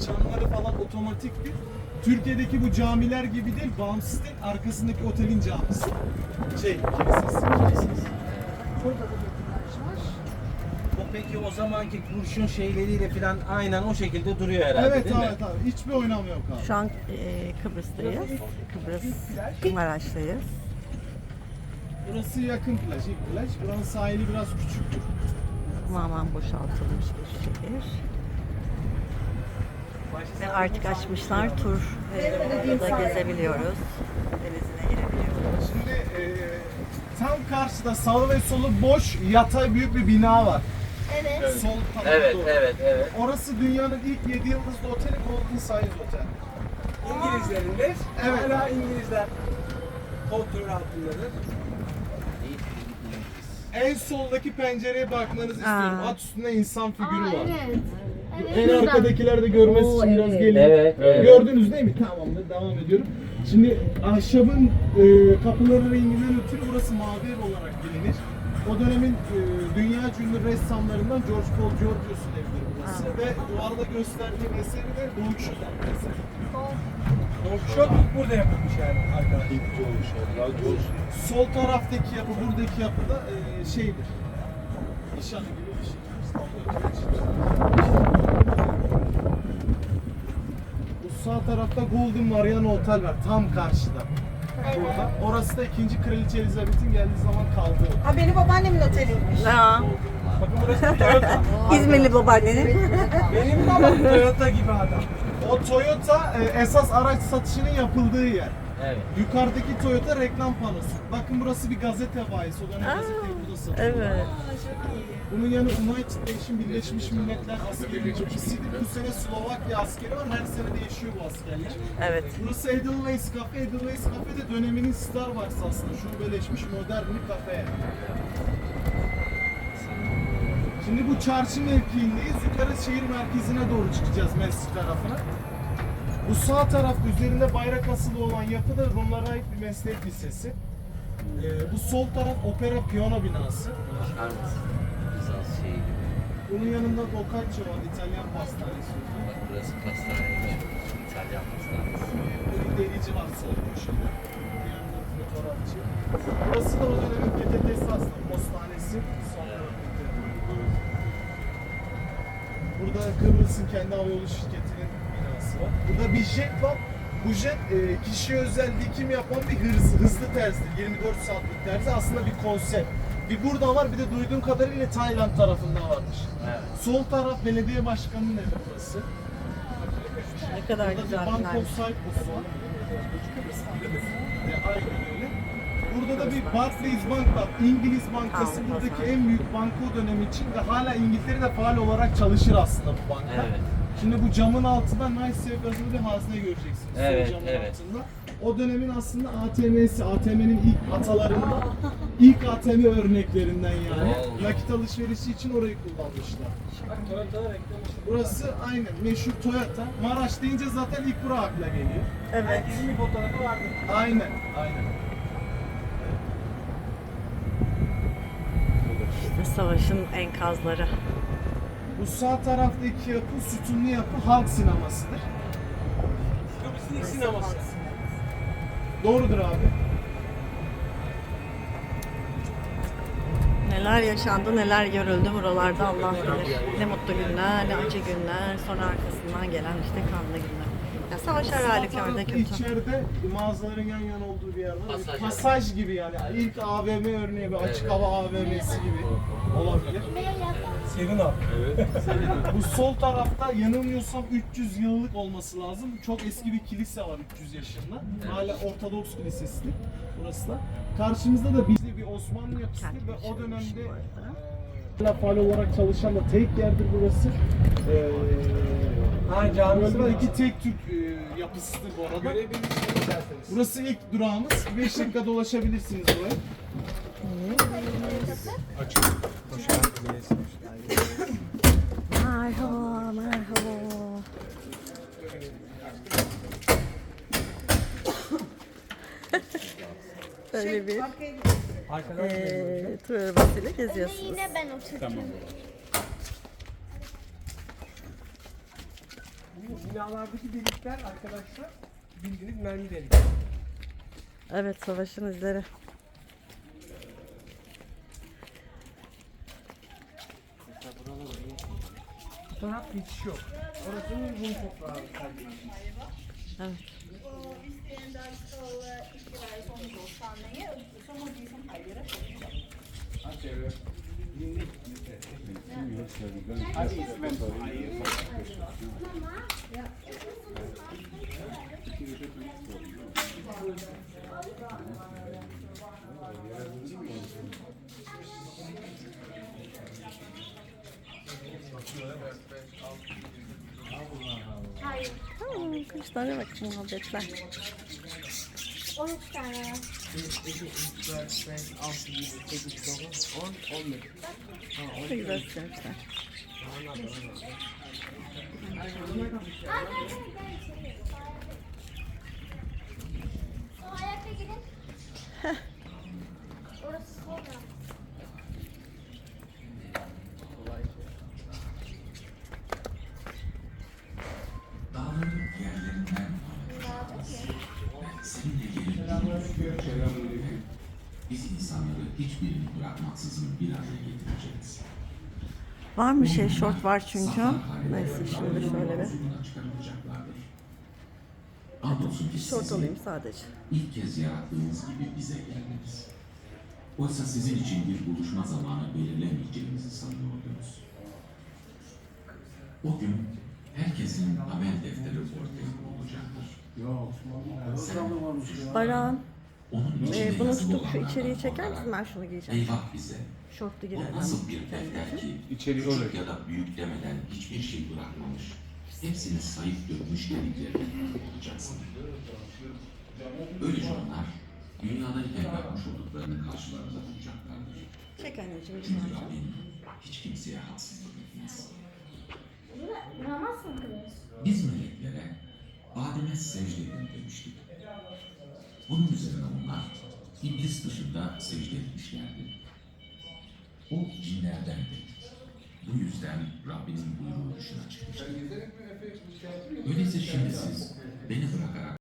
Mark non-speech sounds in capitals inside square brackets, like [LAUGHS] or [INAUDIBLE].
Çanları falan otomatikti. Türkiye'deki bu camiler gibi değil, bağımsız değil. Arkasındaki otelin camisi. Şey, kilisesi. kilisesi. Burada da bir var. O peki o zamanki kurşun şeyleriyle falan aynen o şekilde duruyor herhalde Evet değil abi, mi? tabii. Hiçbir oynama yok abi. Şu an e, Kıbrıs'tayız. Kıbrıs Maraş'tayız. Burası yakın plaj, ilk plaj. Buranın sahili biraz küçüktür. Tamamen boşaltılmış bir şehir. Ve artık açmışlar tur. E, da gezebiliyoruz. Denizine girebiliyoruz. Şimdi e, tam karşıda sağ ve solu boş, yatay büyük bir bina var. Evet. Sol tarafa Evet, doğru. evet, evet. Orası dünyanın ilk 7 yıldızlı oteli Golden Science Otel. İngilizlerin de Evet. hala İngilizler kontrol altındadır. En soldaki pencereye bakmanızı istiyorum. At üstünde insan figürü Aa, var. evet. En arkadakiler de görmesi Oo, için biraz evet. gelin. Evet, evet. Gördünüz değil mi? Tamamdır, devam ediyorum. Şimdi ahşabın e, kapıları renginden ötürü burası mavi ev olarak bilinir. O dönemin e, dünya ünlü ressamlarından George Paul Giorgios'un evidir burası. Ve duvarda gösterdiğim eseri de Quixote eseri. Çok burada yapılmış yani arkadaşlar. Sol taraftaki yapı, buradaki yapı da e, şeydir. Nişanı gibi bir şey. Bu sağ tarafta Golden Mariana Otel var, tam karşıda. Burada. Orası da 2. Kraliçe Elizabeth'in geldiği zaman kaldığı. otel. Ha benim babaannemin oteliymiş. Aa, Bakın burası Toyota. [LAUGHS] İzmirli babaannenin. Benim babam Toyota gibi adam. O Toyota e, esas araç satışının yapıldığı yer. Evet. Yukarıdaki Toyota reklam panosu. Bakın burası bir gazete bayisi. O dönem gazeteyi burada satıyor. Evet. Bunun yanı United Nation Birleşmiş Milletler askeri ülkesidir. Bu sene Slovakya askeri var. Her sene değişiyor bu askerler. Evet. Burası Edelweiss Cafe. Edelweiss Cafe de döneminin Starbucks aslında. Şubeleşmiş modern bir kafe. Şimdi bu çarşı mevkiindeyiz. Yukarı şehir merkezine doğru çıkacağız mescid tarafına. Bu sağ taraf üzerinde bayrak asılı olan yapı da Rumlara ait bir meslek lisesi. Ee, bu sol taraf opera piyano binası. Gibi. Bunun yanında Boccaccio var, İtalyan pastanesi. Bak burası pastaneymiş. İtalyan pastanesi. Bir derici var sol köşede. Bir yanında fotoğrafçı. Burası da o dönemin PTT'si aslında, postanesi. Son dönemde. Burada Kıbrıs'ın kendi havayolu şirketinin var. Burada bir jet var. Bu jet e, kişiye özel dikim yapan bir hız, hızlı terzidir. 24 saatlik terzi aslında bir konsept. Bir burada var bir de duyduğum kadarıyla Tayland tarafında varmış. Evet. Sol taraf belediye başkanının evi burası. Ne kadar Burada güzel bir of Cyprus var. E, aynen öyle. Burada da bir Barclays Bank var. İngiliz bankası buradaki en büyük banka o dönemi için ve hala İngiltere'de faal olarak çalışır aslında bu banka. Evet. Şimdi bu camın altında Nice Safe yazılı bir hazne göreceksiniz. Evet, camın evet. altında. O dönemin aslında ATM'si, ATM'nin ilk atalarından, ilk ATM örneklerinden yani. Nakit alışverişi için orayı kullanmışlar. Burası aynen meşhur Toyota. Maraş deyince zaten ilk bura akla geliyor. Evet. Herkesin bir fotoğrafı vardı. Aynen, aynen. Savaşın enkazları. Bu sağ taraftaki yapı, sütunlu yapı halk sinemasıdır. Kıbrıs'ın ilk sineması. Doğrudur abi. Neler yaşandı, neler görüldü buralarda Allah bilir. Ne mutlu günler, ne acı günler, sonra arkasından gelen işte kanlı günler. Ya savaş her Sağ halükarda tarafta kötü. içeride mağazaların yan yana olduğu bir yer var. Pasaj. Pasaj gibi yani. İlk AVM örneği, bir açık hava AVM'si gibi olabilir. Sevin abi. Bu sol tarafta yanılmıyorsam 300 yıllık olması lazım. Çok eski bir kilise var 300 yaşında. Hala Ortodoks kilisesidir burası da. Karşımızda da bir, bir Osmanlı yapısıdır ve o dönemde e, hala faal olarak çalışan da tek yerdir burası. Ee, Ha camisi var. Bölgedeki tek Türk e, yapısıdır bu arada. Görebilmişsiniz isterseniz. Burası ilk durağımız. 5 dakika dolaşabilirsiniz buraya. Merhaba, merhaba. Böyle bir Eee tur arabasıyla geziyorsunuz. Yine ben oturacağım. Binalardaki delikler arkadaşlar bildiğiniz mermi delikleri. Evet savaşın izleri. Bu taraf geçiş yok. Orasının Rum toprağı. Evet. Hayır. Tane bak muhabbetler. 13 tane var. 10, 11. Ne güzel [LAUGHS] insanları hiçbirini bırakmaksızın bir araya getireceğiz. Var mı şey short var çünkü. Neyse şimdi şöyle bir. Andolsun ki short sizi alayım sadece. ilk kez yarattığımız gibi bize geldiniz. Oysa sizin için bir buluşma zamanı belirlemeyeceğimizi sanıyordunuz. O gün herkesin amel defteri ortaya konulacaktır. Baran, Onun içinde e, bunu yazılı tutup şu içeriği çeker misin? Ben şunu giyeceğim. Eyvah bize. Şortlu O girelim. nasıl bir defter ki İçeri küçük öyle. ya da büyük demeden hiçbir şey bırakmamış. Hepsini sayıp dökmüş dediklerini olacaksın. Böylece onlar dünyadayken yapmış olduklarını karşılarında bulacaklardır. Çek anneciğim Çünkü. Rabbin hiç kimseye haksızlık etmez. Namaz mı kılıyorsun? Biz meleklere Adem'e secde edin demiştik. Bunun üzerine onlar iblis dışında secde etmişlerdi. O cinlerdendi. Bu yüzden Rabbinin buyruğu dışına çıkmıştı. Öyleyse şimdi siz beni bırakarak